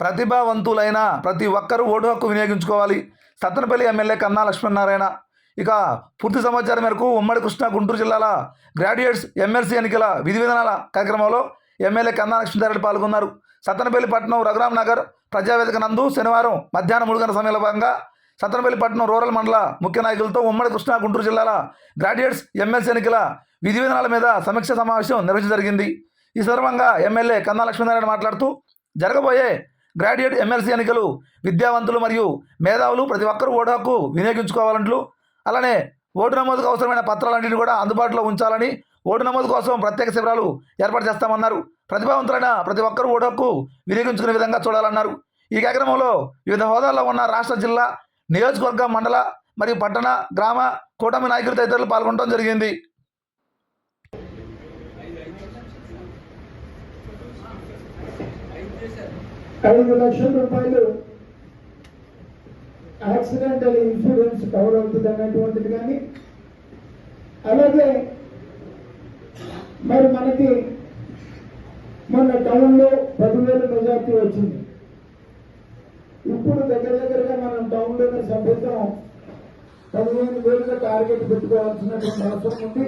ప్రతిభావంతులైన ప్రతి ఒక్కరూ ఓటు హక్కు వినియోగించుకోవాలి. సత్తనపల్లి ఎమ్మెల్యే కన్నా లక్ష్మీనారాయణ. ఇక పూర్తి సమాచారం మేరకు ఉమ్మడి కృష్ణా గుంటూరు జిల్లాల గ్రాడ్యుయేట్స్ ఎమ్మెల్సీ ఎన్నికల విధి విధానాల కార్యక్రమంలో ఎమ్మెల్యే కన్నా లక్ష్మీనారాయణ పాల్గొన్నారు. సత్తనపల్లి పట్టణం రఘురామ్ నగర్ ప్రజావేదిక నందు శనివారం మధ్యాహ్నం మూడు గంటల సమయంలో భాగంగా సత్తనపల్లి పట్టణం రూరల్ మండల ముఖ్య నాయకులతో ఉమ్మడి కృష్ణా గుంటూరు జిల్లాల గ్రాడ్యుయేట్స్ ఎమ్మెల్సీ ఎన్నికల విధి విధానాల మీద సమీక్ష సమావేశం నిర్వహించడం జరిగింది. ఈ సందర్భంగా ఎమ్మెల్యే కన్నా లక్ష్మీనారాయణ మాట్లాడుతూ జరగబోయే గ్రాడ్యుయేట్ ఎమ్మెల్సీ ఎన్నికలు విద్యావంతులు మరియు మేధావులు ప్రతి ఒక్కరూ ఓటు హక్కు వినియోగించుకోవాలంటూ అలానే ఓటు నమోదుకు అవసరమైన పత్రాలన్నింటినీ కూడా అందుబాటులో ఉంచాలని ఓటు నమోదు కోసం ప్రత్యేక శిబిరాలు ఏర్పాటు చేస్తామన్నారు. ప్రతిభావంతులైన ప్రతి ఒక్కరూ ఓటు హక్కు వినియోగించుకునే విధంగా చూడాలన్నారు. ఈ కార్యక్రమంలో వివిధ హోదాల్లో ఉన్న రాష్ట్ర జిల్లా నియోజకవర్గ మండల మరియు పట్టణ గ్రామ కూటమి నాయకులు తదితరులు పాల్గొనడం జరిగింది. ఐదు లక్షల రూపాయలు యాక్సిడెంటల్ ఇన్సూరెన్స్ కవర్ అవుతుంది అనేటువంటిది కానీ అలాగే మరి మనకి మొన్న టౌన్లో పదివేల మెజార్టీ వచ్చింది. ఇప్పుడు దగ్గర దగ్గరగా మనం టౌన్లోనే సభ్యత్వం పదిహేను వేలుగా టార్గెట్ పెట్టుకోవాల్సినటువంటి అవసరం ఉంది.